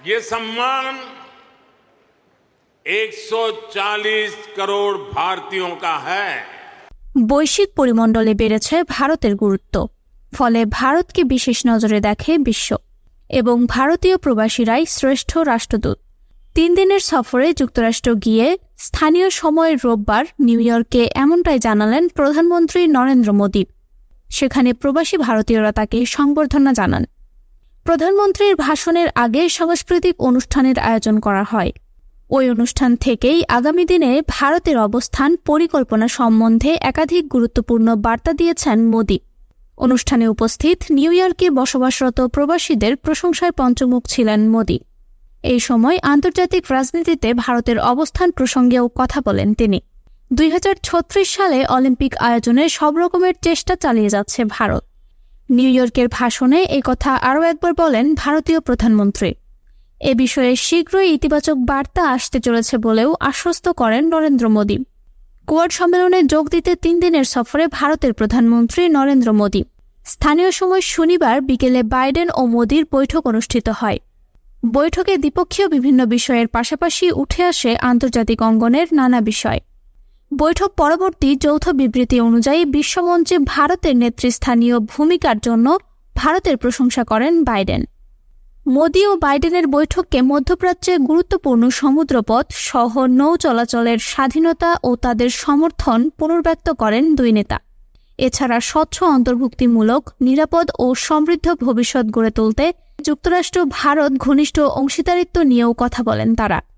ये सम्मान 140 करोड़ भारतीयों का है বৈশ্বিক পরিমণ্ডলে বেড়েছে ভারতের গুরুত্ব ফলে ভারতকে বিশেষ নজরে দেখে বিশ্ব এবং ভারতীয় প্রবাসীরাই শ্রেষ্ঠ রাষ্ট্রদূত তিন দিনের সফরে যুক্তরাষ্ট্র গিয়ে স্থানীয় সময় রোববার নিউ ইয়র্কে এমনটাই জানালেন প্রধানমন্ত্রী নরেন্দ্র মোদী সেখানে প্রবাসী ভারতীয়রা তাকে সংবর্ধনা জানান প্রধানমন্ত্রীর ভাষণের আগে সাংস্কৃতিক অনুষ্ঠানের আয়োজন করা হয়। ওই অনুষ্ঠান থেকেই আগামী দিনে ভারতের অবস্থান পরিকল্পনা সম্বন্ধে একাধিক গুরুত্বপূর্ণ বার্তা দিয়েছেন মোদী। অনুষ্ঠানে উপস্থিত নিউ ইয়র্কে বসবাসরত প্রবাসীদের প্রশংসায় পঞ্চমুখ ছিলেন মোদী। এই সময় আন্তর্জাতিক রাজনীতিতে ভারতের অবস্থান প্রসঙ্গেও কথা বলেন তিনি। দুই হাজার ছত্রিশ সালে অলিম্পিক আয়োজনে সব রকমের চেষ্টা চালিয়ে যাচ্ছে ভারত। নিউ ইয়র্কের ভাষণে এই কথা আরও একবার বলেন ভারতীয় প্রধানমন্ত্রী। এ বিষয়ে শীঘ্রই ইতিবাচক বার্তা আসতে চলেছে বলেও আশ্বস্ত করেন নরেন্দ্র মোদী। কোয়াড সম্মেলনে যোগ দিতে তিন দিনের সফরে ভারতের প্রধানমন্ত্রী নরেন্দ্র মোদী। স্থানীয় সময় শনিবার বিকেলে বাইডেন ও মোদীর বৈঠক অনুষ্ঠিত হয়। বৈঠকে দ্বিপক্ষীয় বিভিন্ন বিষয়ের পাশাপাশি উঠে আসে আন্তর্জাতিক অঙ্গনের নানা বিষয়। বৈঠক পরবর্তী যৌথ বিবৃতি অনুযায়ী বিশ্বমঞ্চে ভারতের নেতৃস্থানীয় ভূমিকার জন্য ভারতের প্রশংসা করেন বাইডেন। মোদী ও বাইডেনের বৈঠককে মধ্যপ্রাচ্যে গুরুত্বপূর্ণ সমুদ্রপথ, সহ নৌ চলাচলের স্বাধীনতা ও তাদের সমর্থন পুনর্ব্যক্ত করেন দুই নেতা। এছাড়া স্বচ্ছ অন্তর্ভুক্তিমূলক, নিরাপদ ও সমৃদ্ধ ভবিষ্যৎ গড়ে তুলতে যুক্তরাষ্ট্র, ভারত ঘনিষ্ঠ অংশীদারিত্ব নিয়েও কথা বলেন তারা।